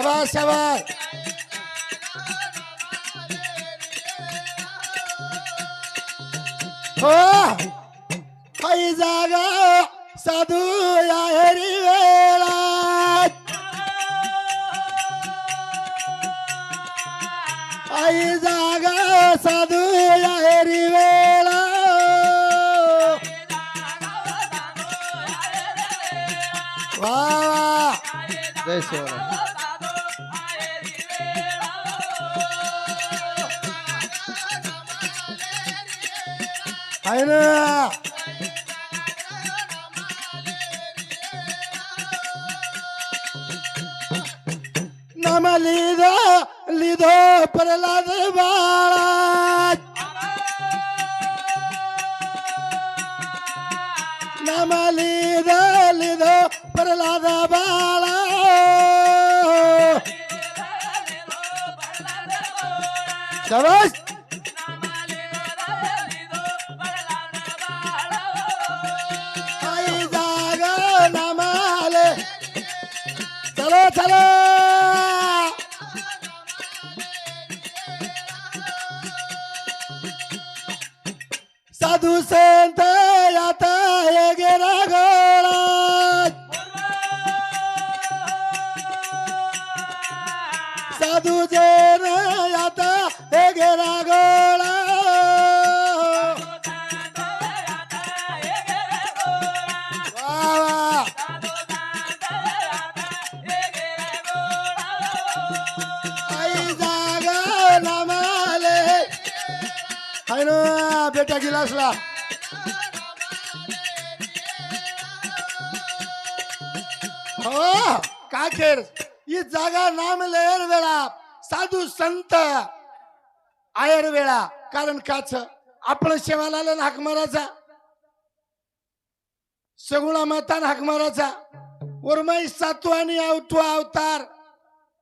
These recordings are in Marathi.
शाबास शाबास हो काही जागा साधू या हरी वेळा आई जागा साधू या हरी वेळा वा जय शिवराय आहे ना नाम लिधो लिधो प्रल्हाद बाळा नाम लिधो लिधो प्रल्हाद जैन आता हे गोळा आई जागा नामाले हाय ना बेटा गिलासला हो का खेळ ही जागा नाम लयर वेळा साधू संत आयर वेळा कारण काच आपण शेवाला आलं हाक मारायचा सगुणा मातान हाक मारायचा उर्माई सातू आणि अवतू अवतार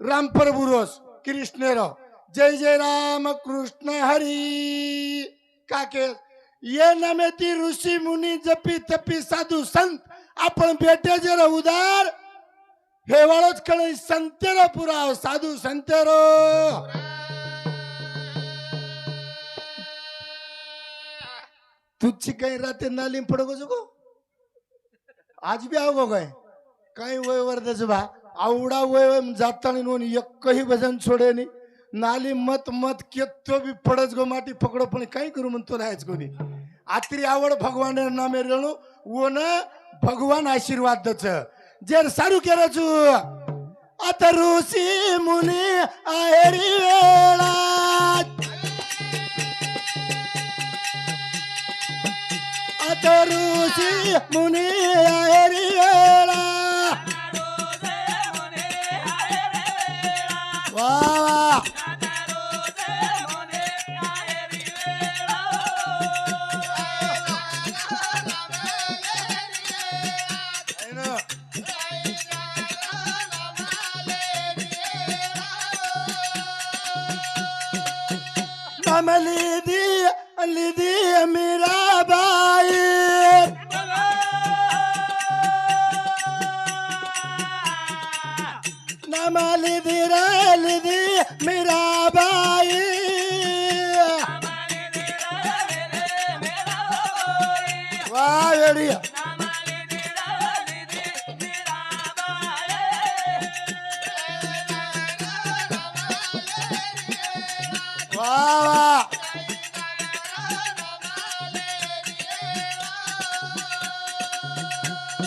राम प्रभुरोस कृष्णेराव जय जय राम कृष्ण हरी काके ये नमे ती ऋषी मुनी जपी तपी साधू संत आपण भेटे जर उदार हे वाळोच कळे संतेरो पुराव साधू संतेरो. तुझी काही राते नालीम पडगो जुगो? आज बी आवगो काय? काही वय वर्धच बा आवडा वय जाताना नोन एकही भजन सोडे नी नाली मत मत केतो बी पडच गो माटी पकडो पण काही करू म्हणतो राहायच कोणी. आत्री आवड भगवान नामे रेणू ओन भगवान आशीर्वाद दच. जर सारू केराचू आता ऋषी मुनी आहेरी वेळा आता ऋषी मुनी आहेरी वा वा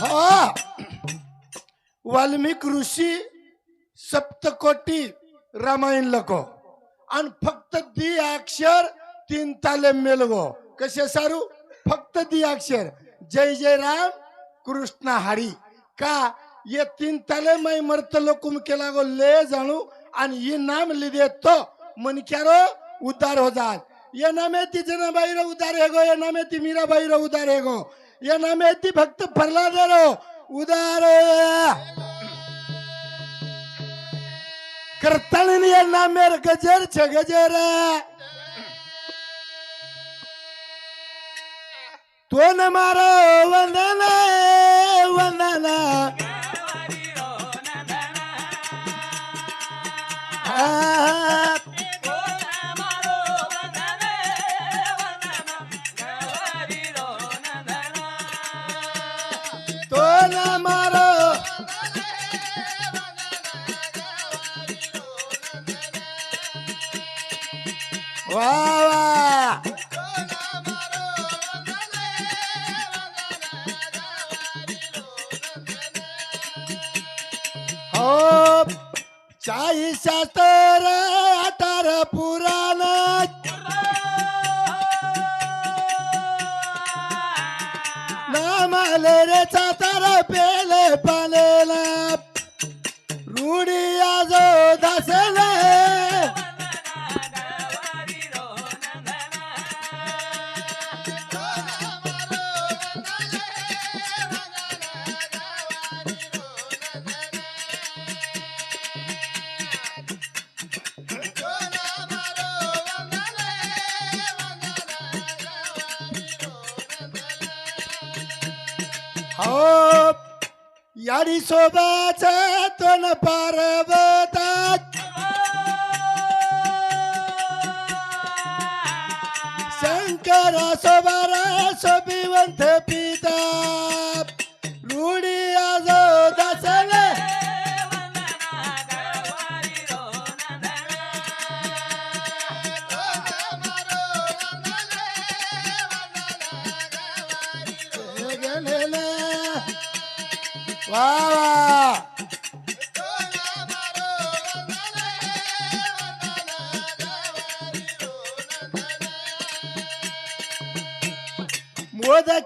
वा वाल्मिक ऋषी सप्तकोटी रामायण लको आणि फक्त दी अक्षर तीन ताले मेलगो कसे सारू फक्त दियाक्षर अक्षर. जय जय राम कृष्ण हरी. का? ये तीन तले मै मर्त कुम केला गो ले जाणू आणि ये नाम लिदे तो. मनक्यारो उद्धार हो जात ये नाम ती जनाबाई रो उद्धार हे गो ये नाम ती मीराबाई रो उद्धार हे गो. ये नाम ती भक्त प्रल्हाद रो उद्धार हो करतन ये नामेर गजर छ गजर Tu é na marola, na na, na na na. Wow. चाळीस शास्त्र अठार पुराण. नामाले रे चातार पेले पालेला. रुडी आजो दासले. ಯಾಡಿಸೋಬಾಚ ತೊನ ಪಾರ್ವತ? ಶಂಕರ ಸೋಬಾರ ಸೋಬಿವಂತ ಪಿ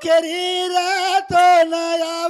querida Tonaya.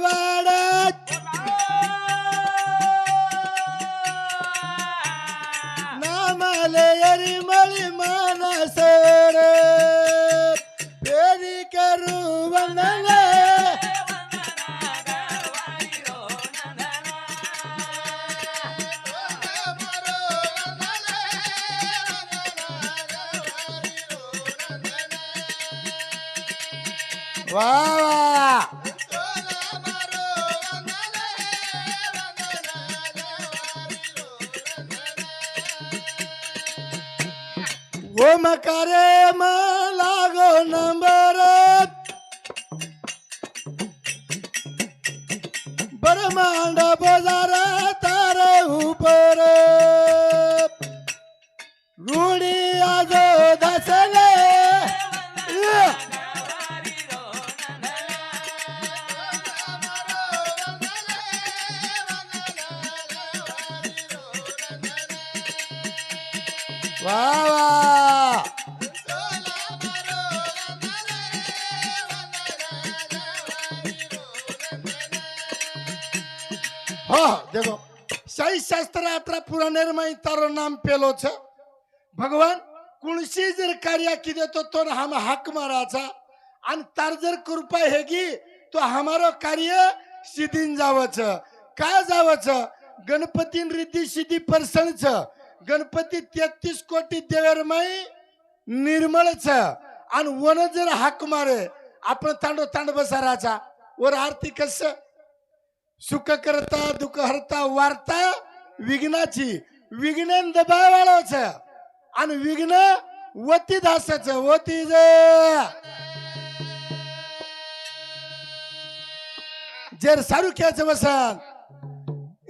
वा वा. हो देखो. सही शास्त्र यात्रा पुरा निर्माण तारो नाम पेलो छ. भगवान कुणशी जर कार्य किदे तो तो हम हक माराचा आणि तार जर कृपा हे की तो हमारो कार्य सिद्धीन जावच काय जावच गणपतीन रिद्धी सिद्धी छ. गणपती तेहतीस कोटी देवेरमाई निर्मळच आणि वन जर हाक मारे आपण तांडो तांड बसाराचा वर आरती कस? सुख करता दुःख हरता वार्ता विघ्नाची. विघ्न दबावाळच आणि विघ्न वती दासाच वती जर सारुख्याचं बसन यार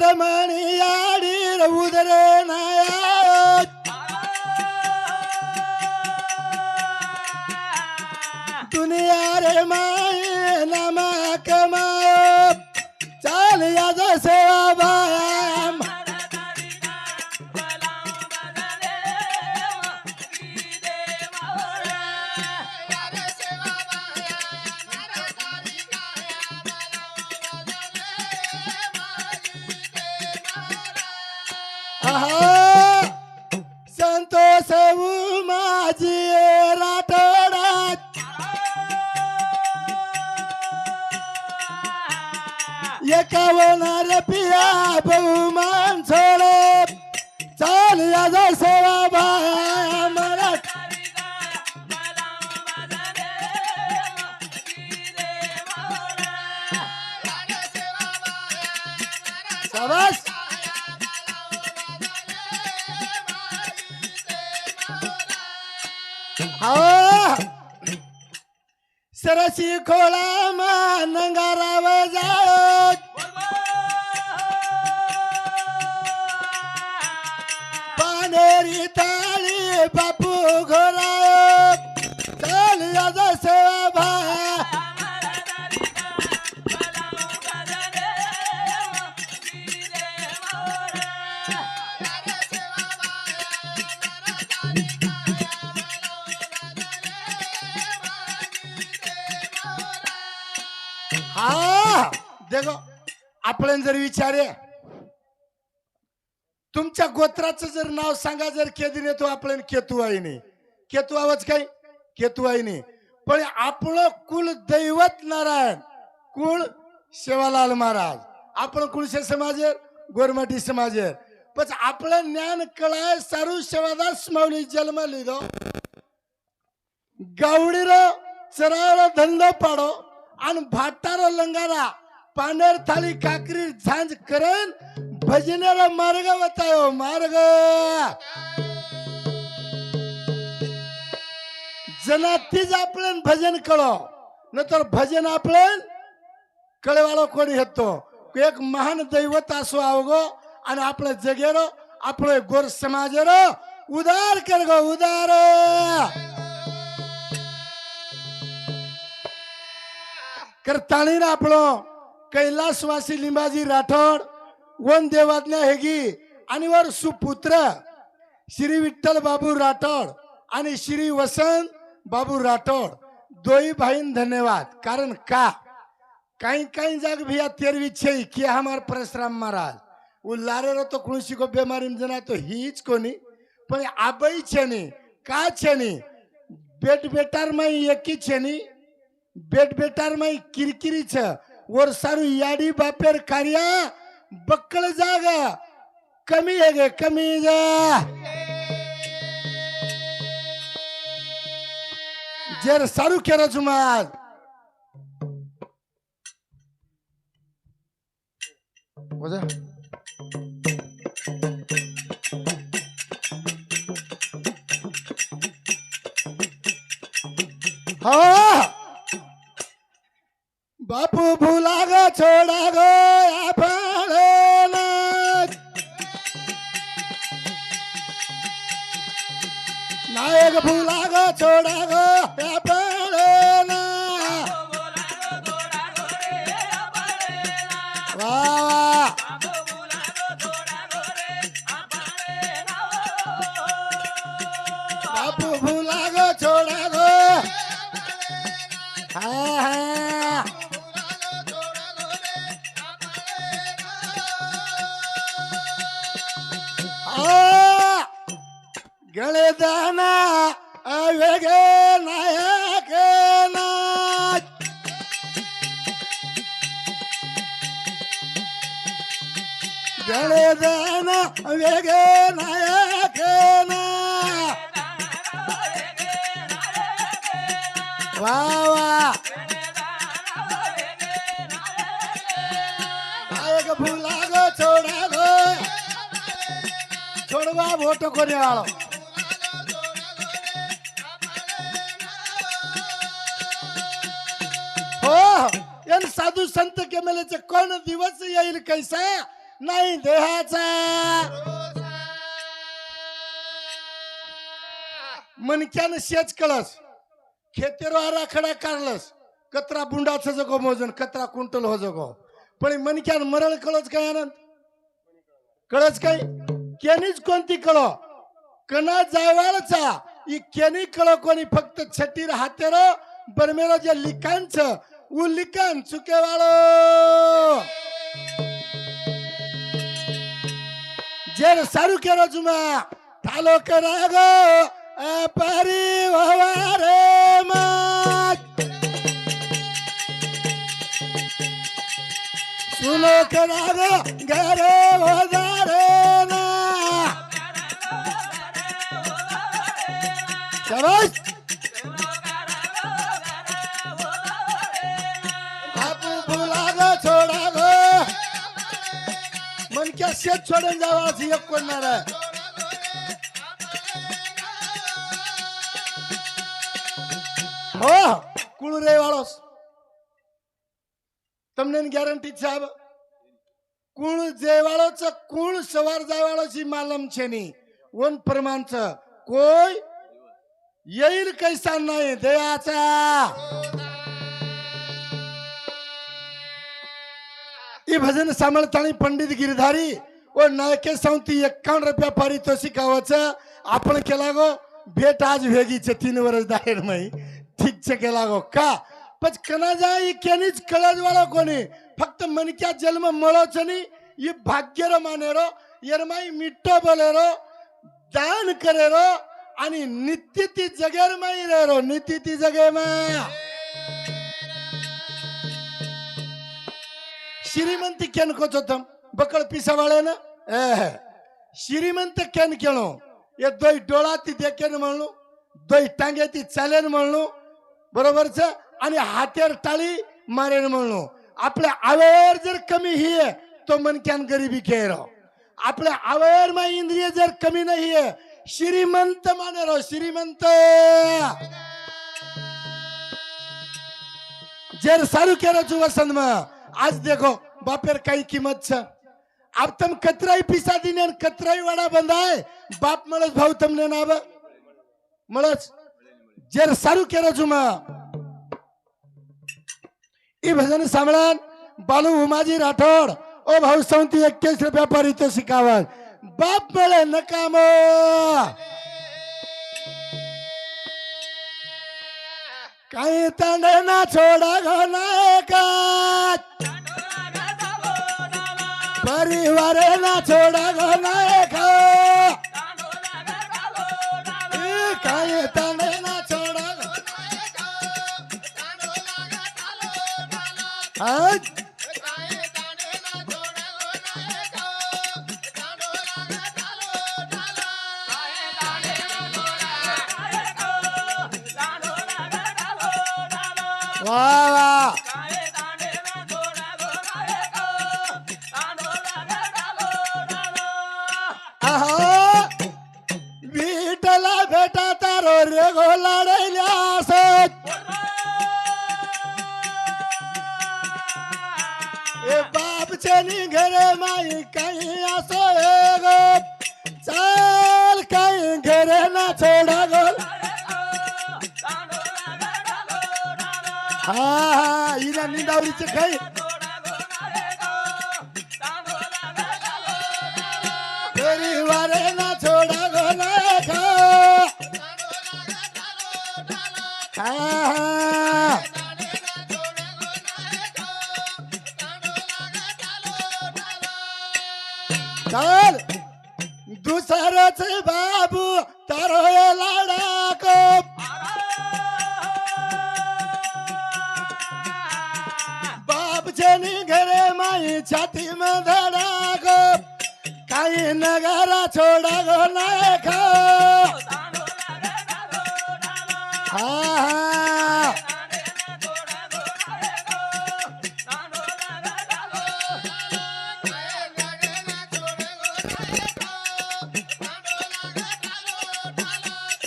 धर्मणी याडी उदर नाया दुनिया शाबास हा. हो. सरसी खोळा मा नंगाराव जाओ पानेरी ताळी बापू घोराय हा देखो आपण जर विचारे तुमच्या गोत्राचं जर नाव सांगा जर केदी नेतो आपण केतू आहे नाही. केतू आवाज काय? केतू आहे नाही. पण आपलं कुल दैवत नारायण कुळ सेवालाल महाराज. आपण कुळशे समाज गोरमाटी समाज पण आपलं ज्ञान कळाय सारू सेवादास माऊली जन्म लिहिलो गावडीर चराळ धंदा पाडो. आणि भाटार लंगारा पांढर थाली काकरी झांज करेन भजनेला मार्ग बतायो मार्ग. जना तीच आपलं भजन कळो नंतर भजन आपलं कळवाळो कोणी येतो. एक महान दैवत असो आवगो आणि आपलं जगेरो आपलं गोर समाजेरो उदार कर गो उदार. करताळीन आपलो कैलासवासी लिंबाजी राठोड वन देवातल्या हेगी आणि वर सुपुत्र श्री विठ्ठल बाबू राठोड आणि श्री वसंत बाबू राठोड. दोई भाईन धन्यवाद. कारण का? काही काही जाग भैया तेरवी छे की हमार परशुराम महाराज. उ लारे रो तो कुणसी को बेमारी जना तो हीच कोनी पण आबई छेनी का छेनी? बेट बेटार माई एकी छेनी. बेट बेटार में किरकिरी छ वर सारू याडी बापेर कार्या बक्कळ जाग. कमी आहे गे कमी जा. जर सारू केलं जुमाल बोला बापू भूला ग छोडा ग हा हा आ, गणेदाना अवेगे नायक नाच गणेदाना वेगे वा वा. एक भूला गो छोड़ा गो छोड़वा वोट कोने वालो हो एन साधू संत केमेलेचे कोण दिवस येईल कैसा? नाही देहाचा. मनक्यानं शेच कळस. खेतेरो आराखडा काढलस कतरा बुंडाचं जगो मोजन कतरा कुंटल हो जगो. पण मनक्यान मरळ कळच काय आनंद? कळच काय? केनीच कोणती कळो? कना जायवाळचा ई केनी कळ कोणी? फक्त छटीर हातेर बरमेरो जे लिखांच उ लिखाण चुकेवाळो. जेर सारू केरो जुमा थालो करागो अपारी वारे मात सुनो ना. शाबाश बापू भुला गो शेत सोडून जावा असं एक कोणणार आहे હો કુળ રેવાળો તમને ગેરંટી છે કુળ જેવાળો છે કુળ સવાર જવાળો છે માલમ છે ની ઓન પ્રમાણ છે. કોઈ येईल कैसा नाही देवाचा ही भजन सांभाळताना पंडित गिरधारी व नायके सांगती एक्कावन्न रुपया पारितोषिकावाचं आपण केला गो भेट आज वेगीचे तीन वर्ष दाहेर माई माई ठीक छे केला गो का? पण कना जाई केनीच कळज वाला कोणी? फक्त मनक्या जन्म मळोच नाही ये भाग्यर मानेरो यरमाई मिट्टो बोलेरो दान करेरो आणि नित्य ती जगेर माई रेरो. नित्य ती जगे मा श्रीमंत केन कोच होतम बकळ पिसावाळे ना ए श्रीमंत केन केलो ये दोई डोळा ती देखेन म्हणलो दोई टांगे ती चालेन म्हणलो बरोबरच? आणि हातेर टाळी मारेन म्हणलो आपल्या आवेर जर कमी हिये तो मनक्यान गरीबी खेळ आपल्या आवेर मा इंद्रिय जर कमी नाही श्रीमंत माने राव श्रीमंत. जर सारू केरो चु वसंत आज देखो बापेर काही किंमत छ. आप तम कतराई पिसा दिने कतराई वाडा बंदाय बाप म्हणत भाऊ तमने नाब म्हणच મળસ જર સારું કેરો છું માં એ ભજન સાંભળાન બાલુ ઉમાજી રાઠોડ ઓ ભાવ સૌથી એકેસ રૂપિયા પારિતોષિક આવે બાપ મળે નકામો કઈ તને ના છોડા ગો નાયકા પરિવારે ના છોડા ગો નાયકા એ કઈ તને હા हा हा हिला निंदावरीचे काही परिवारे ना छोडा गो ना खा हा हा नगारा छोडा गो नाही खा हा हा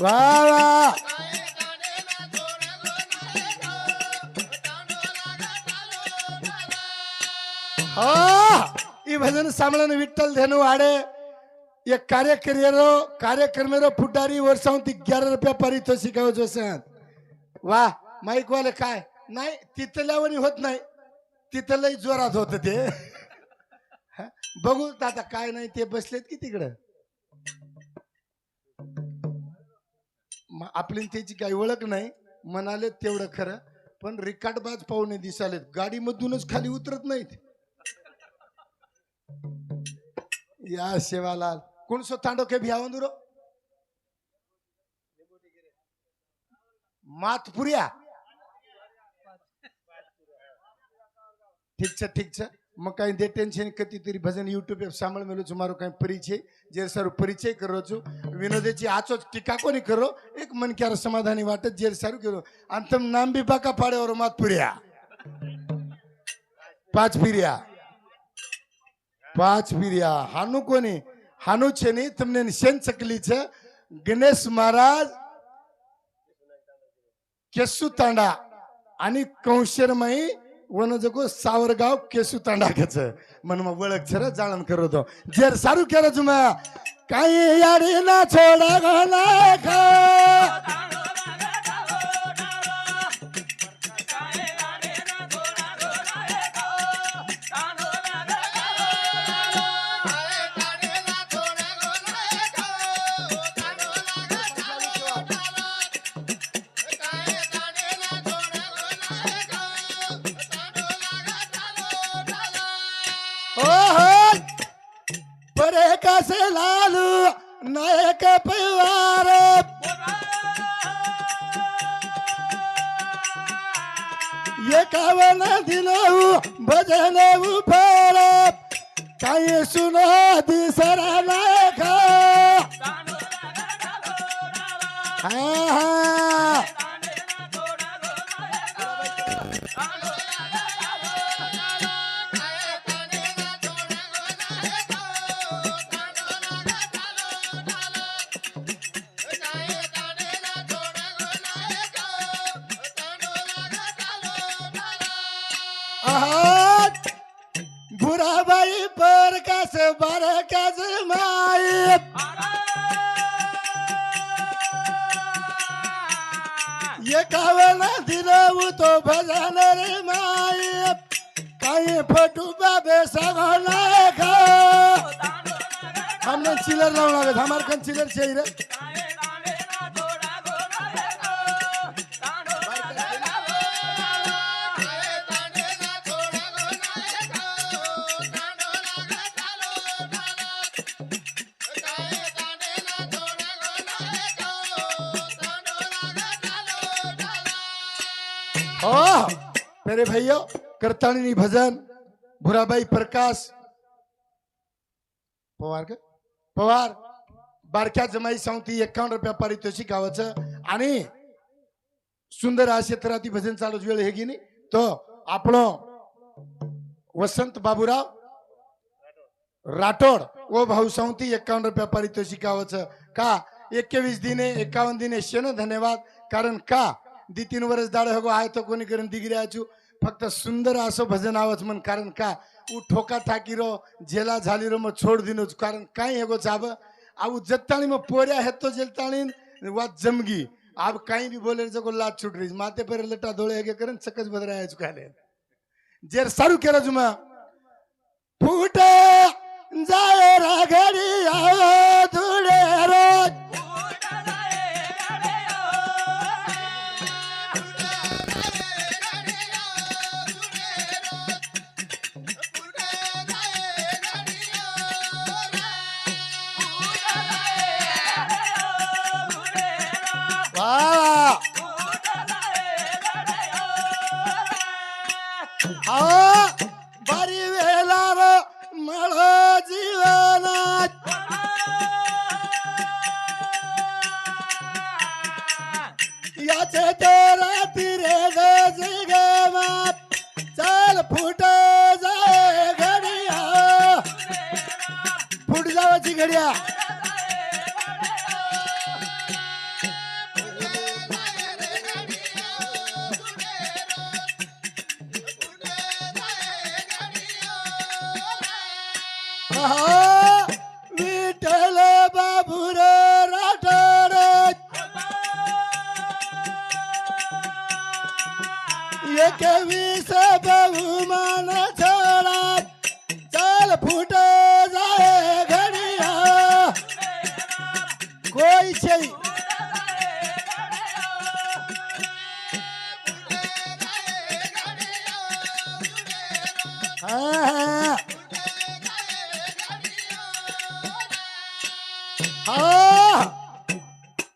वा वा હા એ ભજન સાંભળીને વિઠ્ઠલ ધેનુ આડે એ કાર્યકરીરો કાર્યક્રમેરો ફુટારી वर्षांती ग्यारा रुपया पारितोषिक आहे जोसे वा माईक वाले काय नाही तिथल्यावरी होत नाही तिथं लई जोरात होत ते हा, बघू आता काय नाही ते बसलेत की तिकडं म- आपली न त्याची काही ओळख नाही म्हणाले तेवढं खरं पण रिकार्ड बाज पाहुणे दिसालेत गाडीमधूनच खाली उतरत नाहीत या सेवालाल ಕುಣ್ ಸುತ್ತಾಂಡೋಕೆ ಯಾವಂದ್ರು માથ પૂર્યા ઠીક છે ઠીક છે. મકાઈ દે ટેન્શન કતી તારી ભજન યુટ્યુબ સાંભળ મેલું છું, મારો કાંઈ પરિચય. જે સર પરિચય કરો છું. વિનોદજી આચો ટીકા કોની કરો? એક મન ક્યારે સમાધાની વાત જ જે સારું કર્યું. અને તમે નામ બી બાકા પાડે ઓરો માથ પૂર્યા પાંચ પીર્યા. પાંચ પીર્યા. હાનું કોની? हानुछेनी तुमने सेन चकली छे गणेश महाराज केसु तांडा आणि कंशरमयी वनजगो सावरगाव केसु तांडा कच मन मग वळख छर जाणन करतो। जर सारू केलं तुम्हा काही यारी ना छोडा गाना हमने चिलर लावून आवे हमार चाहिए हो. रे मेरे भैया करताणी भजन भुराबाई प्रकाश. पवार का? पवार बारक्या जमाई सांगती एकावन्न रुपया पारितोषिक गावाचं. आणि सुंदर असे तराती भजन चालू वेळ हे की तो आपण वसंत बाबूराव राठोड. ओ भाऊ सांगती एकावन्न रुपया पारितोषिक गावाचं. का? एकवीस दिने एकावन्न दिने शेण धन्यवाद. कारण का? दि तीन वर्ष दाड हगो आहे तो कोणी करून दिगिरी आचू. फक्त सुंदर असं भजन आवाज म्हण कारण का? उ ठोका ठाकी रो झेला झाली म छोड दिन कारण काय हे अब चाब आऊ जत्ताणी म पोऱ्या हेतो जेलताणी वा जमगी. आब काही भी बोले जको लात छुट रही माते पर लटा डोळे हे करून सकच बदराय चुकाले जेर सारू केरा जुमा फुट जाए राघडी याचे ते रात्री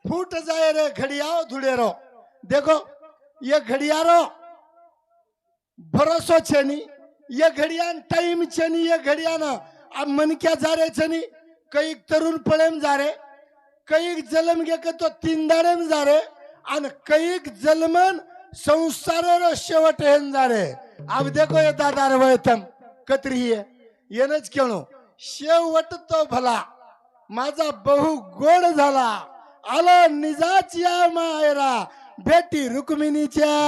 फूट जाए रे घड़ियाओ धुड़ेरो देखो ये घड़ियारो भरोसो छेनी. ये घड़िया टाइम छेनी ये घड़ियान अब मन क्या जा रहे छेनी. कई तरुण पड़े में जा रहे कई जलम गे के तो तीन दाड़ेम जा रहे अन कई जलमन संसार शेवट हेन जा रहे अब देखो ये दादा रे वयतम कतरी है येणच खेळू शेवट तो भला माझा बहु गोड झाला आला निजाच या मायरा भेटी रुक्मिणीच्या